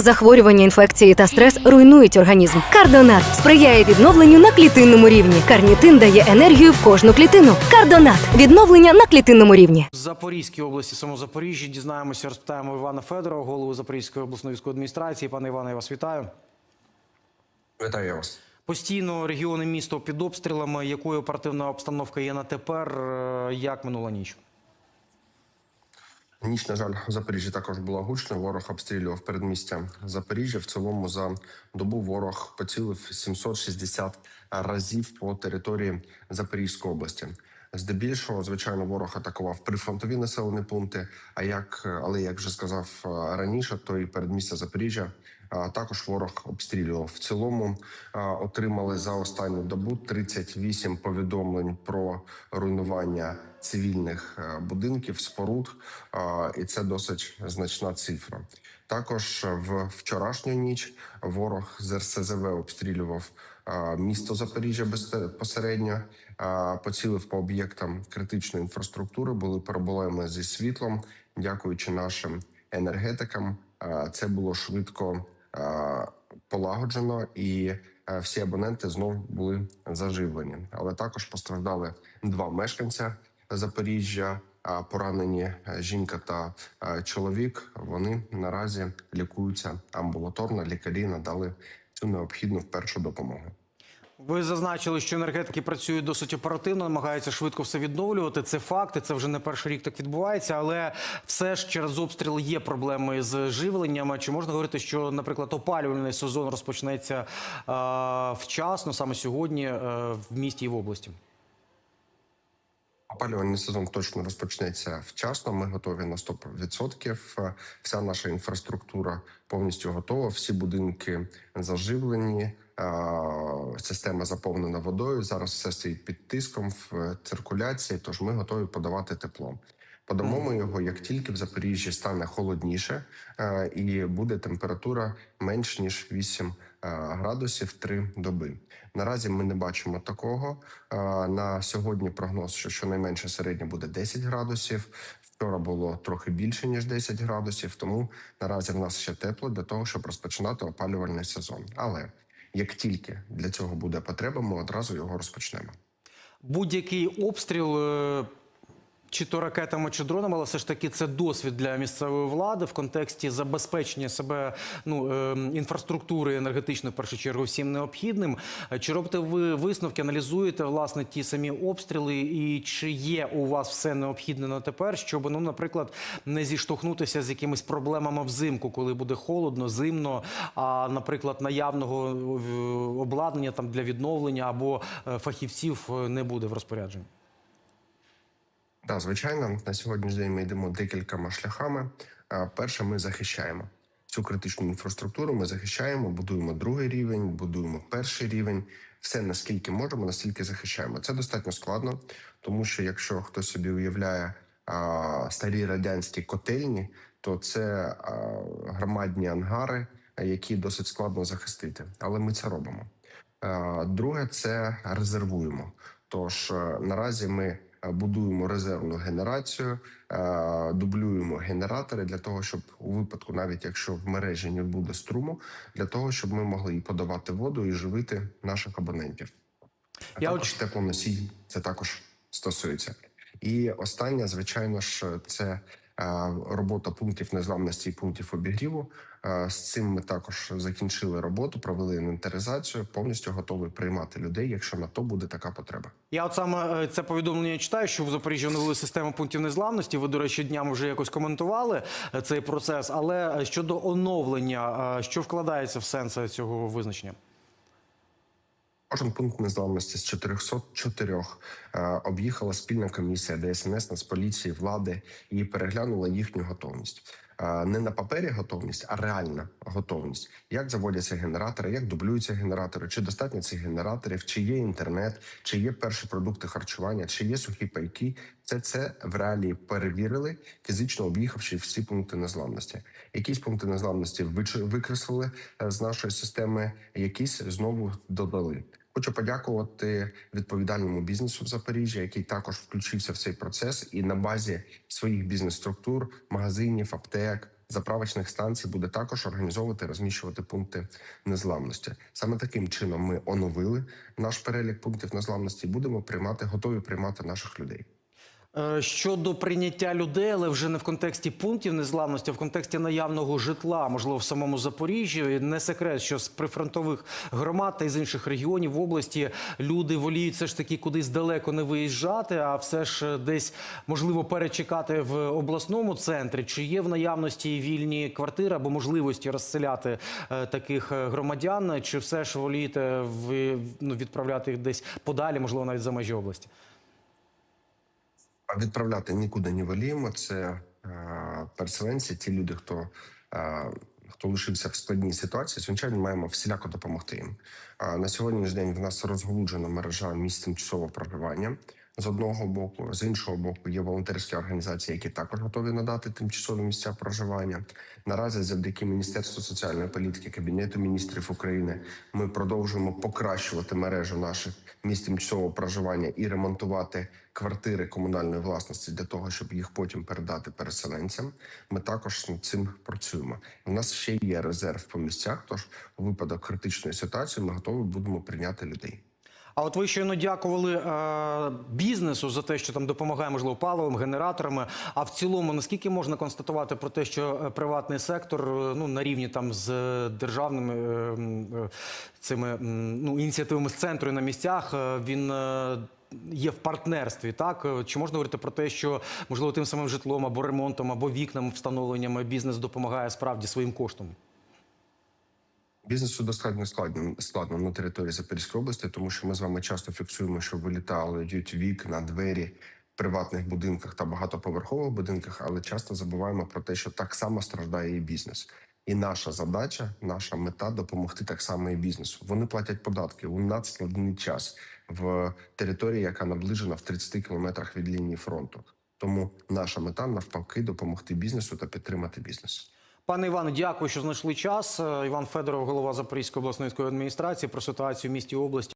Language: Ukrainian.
Захворювання, інфекції та стрес руйнують організм. Кардонат сприяє відновленню на клітинному рівні. Карнітин дає енергію в кожну клітину. Кардонат відновлення на клітинному рівні. З Запорізької області, само Запоріжжя, дізнаємося, розпитаємо Івана Федорова, голову Запорізької обласної військової адміністрації. Пане Іване, я вас вітаю. Вітаю вас. Постійно регіони місто під обстрілами. Якою оперативна обстановка є на тепер? Е, Як минула ніч? Ніч, на жаль, в Запоріжжі також була гучна. Ворог обстрілював передмістя Запоріжжя. В цілому за добу ворог поцілив 760 разів по території Запорізької області. Здебільшого, звичайно, ворог атакував прифронтові населені пункти. А як, але як вже сказав е, раніше, то і передмістя Запоріжжя також ворог обстрілював. В цілому отримали за останню добу 38 повідомлень про руйнування цивільних е, будинків, споруд, і це досить значна цифра. Також в вчорашню ніч ворог з РСЗВ обстрілював місто Запоріжжя безпосередньо, поцілив по об'єктам критичної інфраструктури. Були проблеми зі світлом. Дякуючи нашим енергетикам, це було швидко е, полагоджено, і е, всі абоненти знов були заживлені. Але також постраждали два мешканця Запоріжжя. Поранені е, жінка та е, чоловік. Вони наразі лікуються амбулаторно. Лікарі надали цю необхідну першу допомогу. Ви зазначили, що енергетики працюють досить оперативно, намагаються швидко все відновлювати. Це факти, це вже не перший рік так відбувається, але все ж через обстріл є проблеми з живленням. Чи можна говорити, що, наприклад, опалювальний сезон розпочнеться е, вчасно, саме сьогодні, е, в місті і в області? Опалювальний сезон точно розпочнеться вчасно. Ми готові на 100%. Вся наша інфраструктура повністю готова. Всі будинки заживлені. Е, Система заповнена водою. Зараз все стоїть під тиском в циркуляції. Тож ми готові подавати тепло. Подамо ми його як тільки в Запоріжжі стане холодніше, е, і буде температура менш ніж 8 е, градусів 3 доби. Наразі ми не бачимо такого. Е, На сьогодні прогноз, що щонайменше середньо буде 10 градусів. Вчора було трохи більше ніж 10 градусів. Тому наразі в нас ще тепло для того, щоб розпочинати опалювальний сезон. Але як тільки для цього буде потреба, ми одразу його розпочнемо. Будь-який обстріл. Чи то ракетами, чи дронами, але все ж таки це досвід для місцевої влади в контексті забезпечення себе ну е, інфраструктури енергетичної в першу чергу всім необхідним. Чи робите ви висновки, аналізуєте власне ті самі обстріли, і чи є у вас все необхідне на тепер, щоб ну, наприклад, не зіштовхнутися з якимись проблемами взимку, коли буде холодно, зимно, а наприклад, наявного е, обладнання там для відновлення або е, фахівців е, не буде в розпорядженні? Так, звичайно, на сьогоднішній день ми йдемо декількома шляхами. Перше, ми захищаємо цю критичну інфраструктуру. Ми захищаємо, будуємо другий рівень, будуємо перший рівень. Все наскільки можемо, настільки захищаємо. Це достатньо складно, тому що якщо хтось собі уявляє а, старі радянські котельні, то це а, громадні ангари, які досить складно захистити. Але ми це робимо. Е, Друге, це резервуємо. Тож наразі ми будуємо резервну генерацію, е, дублюємо генератори для того, щоб у випадку, навіть якщо в мережі не буде струму, для того, щоб ми могли і подавати воду, і живити наших абонентів. А Я також теплоносій це також стосується. І останнє, звичайно ж, це е, робота пунктів незламності і пунктів обігріву. Е, З цим ми також закінчили роботу, провели інвентаризацію, повністю готові приймати людей, якщо на то буде така потреба. Я от саме е, це повідомлення читаю, що в Запоріжжі оновили систему пунктів незламності. Ви, до речі, днями вже якось коментували е, цей процес. Але е, щодо оновлення, е, що вкладається в сенс цього визначення? Кожен пункт незламності з 404 е, об'їхала спільна комісія ДСНС, Нацполіції, влади і переглянула їхню готовність. Е, Не на папері готовність, а реальна готовність. Як заводяться генератори, як дублюються генератори, чи достатньо цих генераторів, чи є інтернет, чи є перші продукти харчування, чи є сухі пайки. Це це в реалії перевірили, фізично об'їхавши всі пункти незламності. Якісь пункти незламності викреслили е, з нашої системи, якісь знову додали. Хочу подякувати відповідальному бізнесу в Запоріжжі, який також включився в цей процес, і на базі своїх бізнес-структур, магазинів, аптек, заправочних станцій буде також організовувати розміщувати пункти незламності. Саме таким чином ми оновили наш перелік пунктів незламності і будемо приймати, готові приймати наших людей. Е, Щодо прийняття людей, але вже не в контексті пунктів незламності, а в контексті наявного житла, можливо, в самому Запоріжжі. Не секрет, що з прифронтових громад та із інших регіонів в області люди воліють все ж таки кудись далеко не виїжджати, а все ж десь можливо перечекати в обласному центрі. Чи є в наявності вільні квартири або можливості розселяти е, таких е, громадян? Чи все ж волієте ви ну, відправляти їх десь подалі, можливо, навіть за межі області? Відправляти нікуди не воліємо. Це е, переселенці, ті люди, хто, е, хто лишився в складній ситуації. Звичайно, маємо всіляко допомогти їм. На сьогоднішній день в нас розголуджена мережа місць тимчасового проживання. З одного боку, з іншого боку, є волонтерські організації, які також готові надати тимчасові місця проживання. Наразі, завдяки Міністерству соціальної політики, Кабінету міністрів України, ми продовжуємо покращувати мережу наших місць тимчасового проживання і ремонтувати квартири комунальної власності для того, щоб їх потім передати переселенцям. Ми також над цим працюємо. У нас ще є резерв по місцях. Тож у випадок критичної ситуації ми готові будемо прийняти людей. А от ви щойно дякували е, бізнесу за те, що там допомагає, можливо, паливом, генераторами. А в цілому, наскільки можна констатувати про те, що е, приватний сектор е, ну на рівні там з е, державними е, цими ну ініціативами з центру і на місцях, він. е, Є в партнерстві, так чи можна говорити про те, що можливо тим самим житлом або ремонтом, або вікнам встановленням бізнес допомагає справді своїм коштом? Бізнесу достатньо складно складно на території Запорізької області, тому що ми з вами часто фіксуємо, що вилітали йдуть вікна, двері в приватних будинках та багатоповерхових будинках, але часто забуваємо про те, що так само страждає і бізнес. І наша задача, наша мета допомогти так само і бізнесу. Вони платять податки у надскладний час в території, яка наближена в 30 кілометрах від лінії фронту. Тому наша мета навпаки допомогти бізнесу та підтримати бізнес. Пане Іване, дякую, що знайшли час. Е, Іван Федоров, голова Запорізької обласної адміністрації, про ситуацію в місті області.